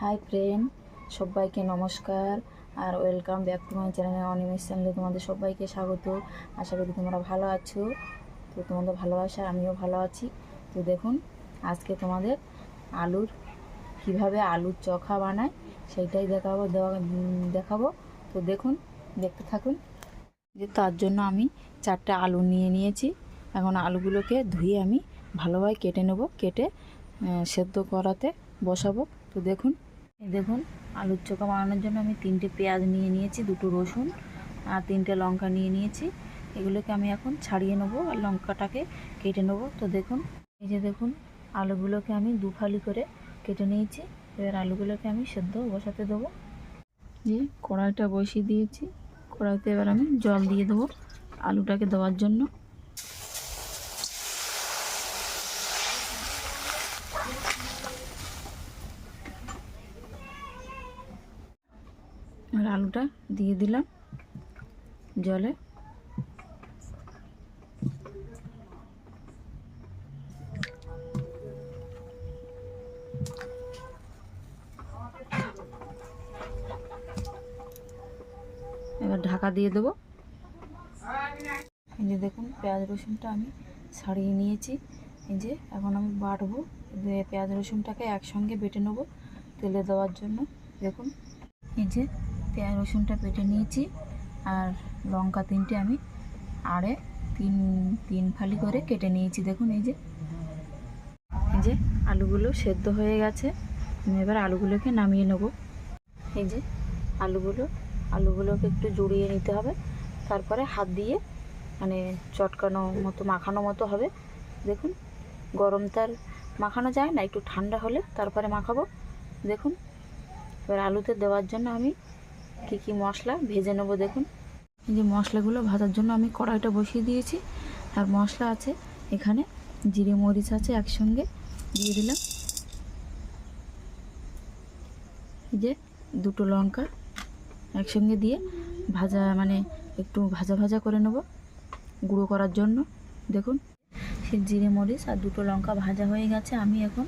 High friend সবাইকে নমস্কার আর welcome back to my channel Animesh চ্যানেলে তোমাদের সবাইকে স্বাগত। আশা করি তোমরা ভালো আছো। তো তোমাদের ভালোবাসা, আমিও ভালো আছি। তো দেখুন, আজকে তোমাদের আলুর কীভাবে আলুর চখা বানায় সেইটাই দেখাবো দেখাবো। তো দেখুন, দেখতে থাকুন যে তার জন্য আমি চারটে আলু নিয়ে নিয়েছি। এখন আলুগুলোকে ধুয়ে আমি ভালোভাবে কেটে নেব, কেটে সেদ্ধ করাতে বসাবো। তো দেখুন দেখুন, আলুর চোখা বানানোর জন্য আমি তিনটে পেঁয়াজ নিয়ে নিয়েছি, দুটো রসুন আর তিনটে লঙ্কা নিয়ে নিয়েছি। এগুলোকে আমি এখন ছাড়িয়ে নেব আর লঙ্কাটাকে কেটে নেব। তো দেখুন, এই যে দেখুন, আলুগুলোকে আমি দু ফালি করে কেটে নিয়েছি। এবার আলুগুলোকে আমি সেদ্ধ বসাতে দেবো। যে কড়াইটা বসিয়ে দিয়েছি। কড়াইতে এবার আমি জল দিয়ে দেবো আলুটাকে দেওয়ার জন্য। আর আলুটা দিয়ে দিলাম জলে। এবার ঢাকা দিয়ে দেবো। এই যে দেখুন, পেঁয়াজ রসুনটা আমি ছাড়িয়ে নিয়েছি। এই যে এখন আমি বাটবো। পেঁয়াজ রসুনটাকে একসঙ্গে বেটে নেব তেলে দেওয়ার জন্য। দেখুন, এই যে পেঁয়াজ, রসুনটা বেটে নিয়েছি। আর লঙ্কা তিনটে আমি আড়ে তিন তিন ফালি করে কেটে নিয়েছি। দেখুন এই যে। এই যে আলুগুলো সেদ্ধ হয়ে গেছে। আমি এবার আলুগুলোকে নামিয়ে নেব। এই যে আলুগুলো, আলুগুলোকে একটু জড়িয়ে নিতে হবে। তারপরে হাত দিয়ে মানে চটকানো মতো, মাখানো মতো হবে। দেখুন, গরম তার মাখানো যায় না, একটু ঠান্ডা হলে তারপরে মাখাবো। দেখুন, এবার আলুতে দেওয়ার জন্য আমি কি কি মশলা ভেজে নেব দেখুন। যে মশলাগুলো ভাজার জন্য আমি কড়াইটা বসিয়ে দিয়েছি। আর মশলা আছে এখানে, জিরে মরিচ আছে একসঙ্গে দিয়ে দিলাম। যে দুটো লঙ্কা একসঙ্গে দিয়ে ভাজা মানে একটু ভাজা ভাজা করে নেব গুঁড়ো করার জন্য। দেখুন, সে জিরে মরিচ আর দুটো লঙ্কা ভাজা হয়ে গেছে। আমি এখন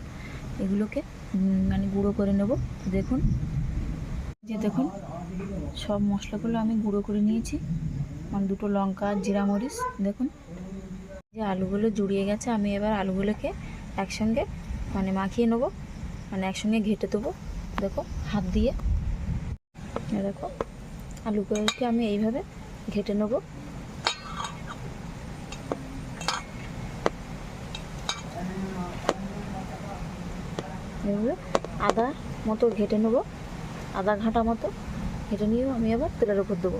এগুলোকে মানে গুঁড়ো করে নেব। দেখুন যে দেখুন সব মশলাগুলো আমি গুঁড়ো করে নিয়েছি। মানে দুটো লঙ্কা আর জিরা মরিচ, দেখুন। যে আলুগুলো জুড়িয়ে গেছে, আমি এবার আলুগুলোকে একসঙ্গে মানে মাখিয়ে নেব। মানে একসঙ্গে ঘেটে দেবো। দেখো, হাত দিয়ে। দেখো, আলুগুলোকে আমি এইভাবে ঘেটে নেব। আদা মতো ঘেটে নেব। আদা ঘাঁটা মতো। ঘেটে নিয়েও আমি আবার তেলের উপর দেবো।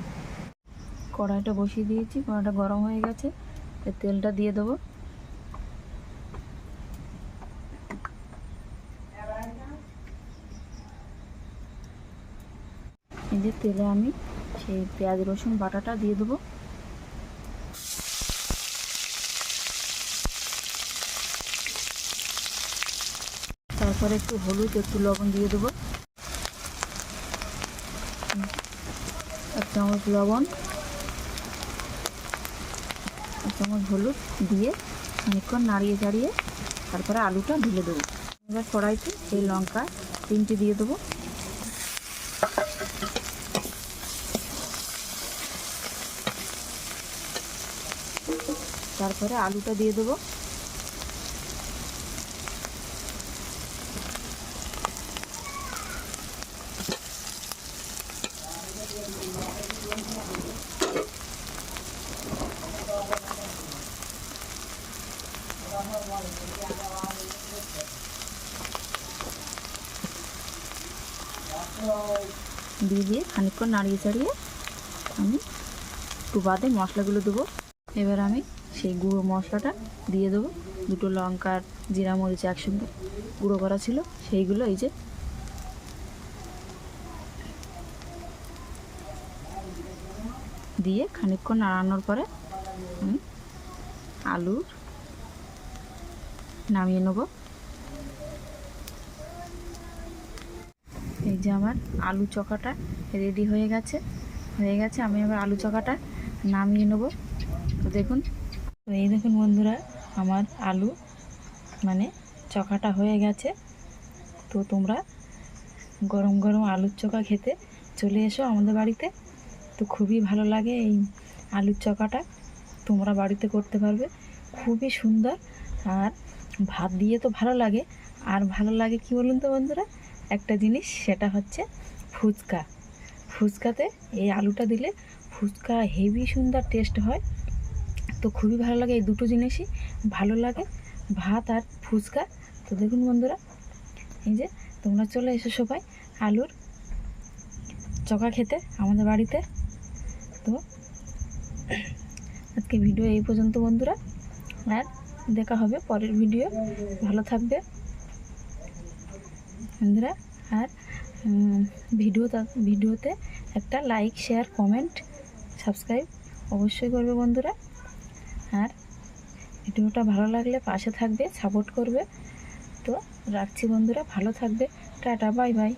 কড়াইটা বসিয়ে দিয়েছি, কড়াইটা গরম হয়ে গেছে তেলটা দিয়ে দেবো। এই যে তেলে আমি সেই পেঁয়াজ, রসুন, বাটাটা দিয়ে দেবো। তারপরে একটু হলুদ, একটু লবণ দিয়ে দেবো। চামচ লবণ, এক চামচ হলুদ দিয়ে অনেকক্ষণ নাড়িয়ে চাড়িয়ে তারপরে আলুটা ঢেলে দেবো। এবার কড়াইতে এই লঙ্কা তিনটে দিয়ে দেবো। তারপরে আলুটা দিয়ে দেবো। দিয়ে দিয়ে খানিকক্ষণ নাড়িয়ে চাড়িয়ে আমি একটু বাদে মশলাগুলো দেবো। এবার আমি সেই গুঁড়ো মশলাটা দিয়ে দেবো। দুটো লঙ্কার জিরা মরিচ একসঙ্গে গুঁড়ো করা ছিল, সেইগুলো এই যে দিয়ে খানিকক্ষণ নাড়ানোর পরে আলুর নামিয়ে নেব। এই যে আমার আলু চকাটা রেডি হয়ে গেছে। হয়ে গেছে, আমি আবার আলু চকাটা নামিয়ে নেব। তো দেখুন, তো এই দেখুন বন্ধুরা, আমার আলু মানে চকাটা হয়ে গেছে। তো তোমরা গরম গরম আলুর চকা খেতে চলে এসো আমাদের বাড়িতে। তো খুবই ভালো লাগে এই আলুর চকাটা, তোমরা বাড়িতে করতে পারবে। খুবই সুন্দর আর ভাত দিয়ে তো ভালো লাগে। আর ভালো লাগে কি বলুন তো বন্ধুরা? একটা জিনিস, সেটা হচ্ছে ফুচকা। ফুচকাতে এই আলুটা দিলে ফুচকা হেভি সুন্দর টেস্ট হয়। তো খুবই ভালো লাগে এই দুটো জিনিসই। ভালো লাগে ভাত আর ফুচকা। তো দেখুন বন্ধুরা, এই যে তোমরা চলে এসো সবাই আলুর চকা খেতে আমাদের বাড়িতে। তো আজকে ভিডিও এই পর্যন্ত বন্ধুরা। আর দেখা হবে পরের ভিডিও ভালো থাকবে। বন্ধুরা আর ভিডিও ভিডিওতে একটা লাইক শেয়ার কমেন্ট সাবস্ক্রাইব অবশ্যই করবে বন্ধুরা। আর, ভিডিওটা ভালো লাগলে পাশে থাকবে সাপোর্ট করবে। তো রাখছি বন্ধুরা, ভালো থাকবে। Tata bye bye